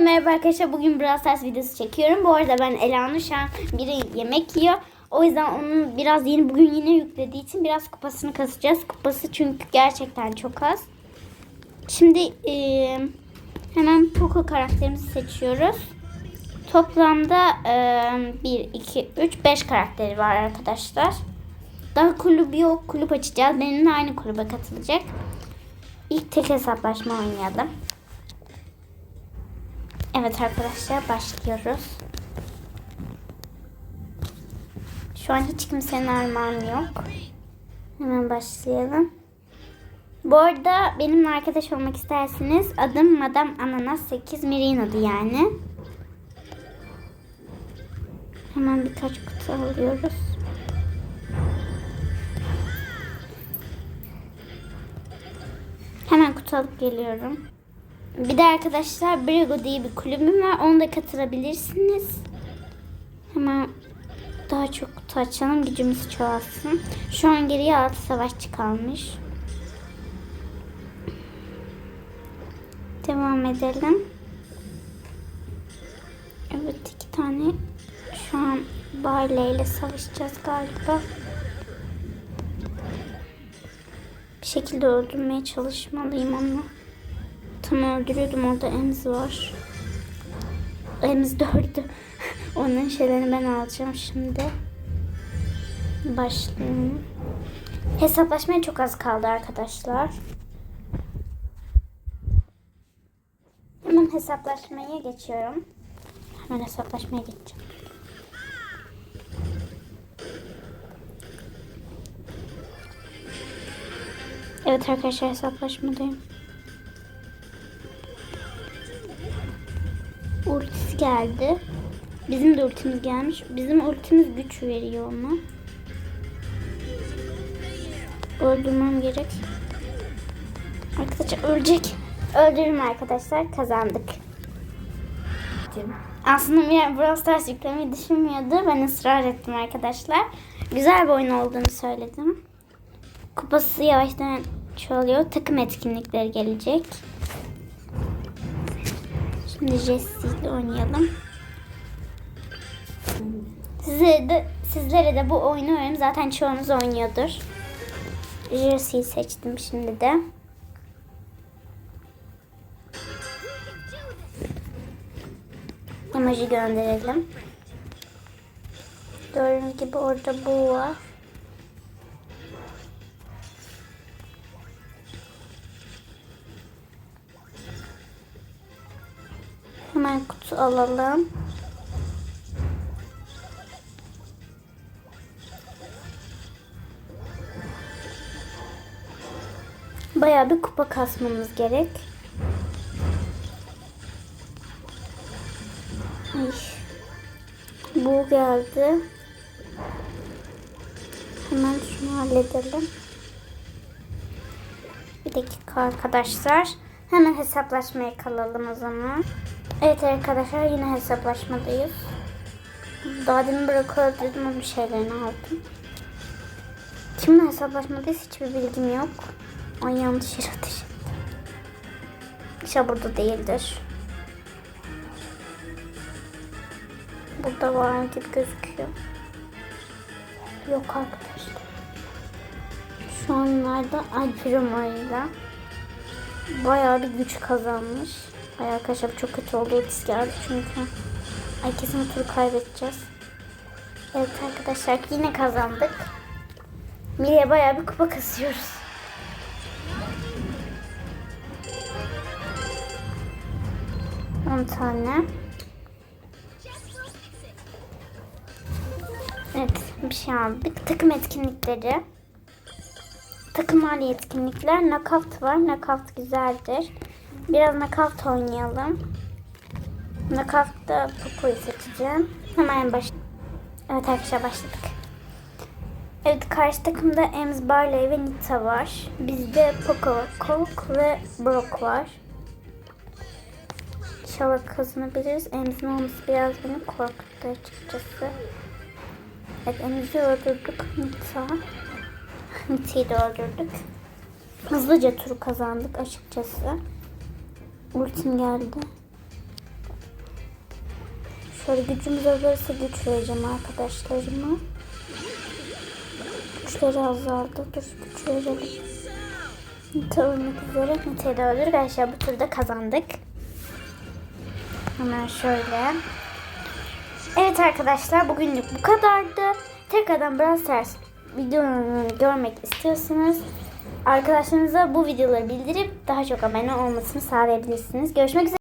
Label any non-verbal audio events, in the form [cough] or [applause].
Merhaba arkadaşlar bugün Brawl Stars videosu çekiyorum. Bu arada ben Ela'nın şu an biri yemek yiyor. O yüzden onun biraz yeni bugün yine yüklediği için biraz kupasını kasacağız. Kupası çünkü gerçekten çok az. Şimdi eee, hemen Poco karakterimizi seçiyoruz. Toplamda eee 1, 2, 3, 5 karakteri var arkadaşlar. Daha kulübü yok. Kulüp açacağız. Benimle aynı kulübe katılacak. İlk tek hesaplaşma oynayalım. Evet arkadaşlar başlıyoruz. Şu an hiç kimsenin armağanı yok. Hemen başlayalım. Bu arada benimle arkadaş olmak isterseniz adım Madam Ananas 8 Mirin adı yani. Hemen birkaç kutu alıyoruz. Hemen kutu alıp geliyorum. Bir de arkadaşlar Brego diye bir kulübüm var. Onu da katılabilirsiniz. Hemen daha çok kutu açalım. Gücümüz çoğalsın. Şu an geriye 6 savaşçı kalmış. Devam edelim. Evet iki tane şu an Barley ile savaşacağız galiba. Bir şekilde öldürmeye çalışmalıyım onu. Tam öldürüyordum orada Ems var. Ems dördü. [laughs] Onun şeylerini ben alacağım şimdi. Başlayalım. Hesaplaşmaya çok az kaldı arkadaşlar. Hemen hesaplaşmaya geçiyorum. Hemen hesaplaşmaya geçeceğim. Evet arkadaşlar hesaplaşmadayım. Geldi. Bizim de ultimiz gelmiş. Bizim ultimiz güç veriyor ona. Öldürmem gerek. Arkadaşlar ölecek. Öldürürüm arkadaşlar. Kazandık. Aslında Mira Brawl Stars yüklemeyi düşünmüyordu. Ben ısrar ettim arkadaşlar. Güzel bir oyun olduğunu söyledim. Kupası yavaştan çoğalıyor. Takım etkinlikleri gelecek. Şimdi Jesse ile oynayalım. Size de, sizlere de bu oyunu öğrenim. Zaten çoğunuz oynuyordur. Jesse'yi seçtim şimdi de. Emoji gönderelim. Gördüğünüz gibi orada bu var. Hemen kutu alalım. Bayağı bir kupa kasmamız gerek. Bu geldi. Hemen şunu halledelim. Bir dakika arkadaşlar. Hemen hesaplaşmaya kalalım o zaman. Evet arkadaşlar yine hesaplaşmadayız. Daha demin bırak öldürdüm ama şeylerini aldım. Kimle hesaplaşmadayız hiçbir bilgim yok. Ay yanlış yere ateş. İşte burada değildir. Burada var gibi gözüküyor. Yok arkadaşlar. Şu anlarda Alpirimo'yla bayağı bir güç kazanmış. Ay arkadaşlar çok kötü oldu. Geldi çünkü. Ay kesin turu kaybedeceğiz. Evet arkadaşlar yine kazandık. Mire'ye bayağı bir kupa kasıyoruz. On tane. Evet bir şey aldık. Takım etkinlikleri. Takım hali etkinlikler. Knockout var. Knockout güzeldir. Biraz knockout oynayalım. Knockout'ta Poco'yu seçeceğim. Hemen baş. Evet arkadaşlar başladık. Evet karşı takımda Ems, Barley ve Nita var. Bizde Poco, Coke ve Brock var. İnşallah kazanabiliriz. Ems'in olması biraz beni korkuttu açıkçası. Evet Ems'i öldürdük. Nita. [laughs] Nita'yı da öldürdük. Hızlıca turu kazandık açıkçası. Ultim geldi. Şöyle gücümüz olursa güç vereceğim arkadaşlarıma. Güçleri azaldı. Dur güç verelim. Nite ölmek üzere. Nite'yi de öldürdük. Arkadaşlar bu turda kazandık. Hemen şöyle. Evet arkadaşlar bugünlük bu kadardı. Tekrardan Brawl Stars videolarını görmek istiyorsanız arkadaşlarınıza bu videoları bildirip daha çok abone olmasını sağlayabilirsiniz. Görüşmek üzere.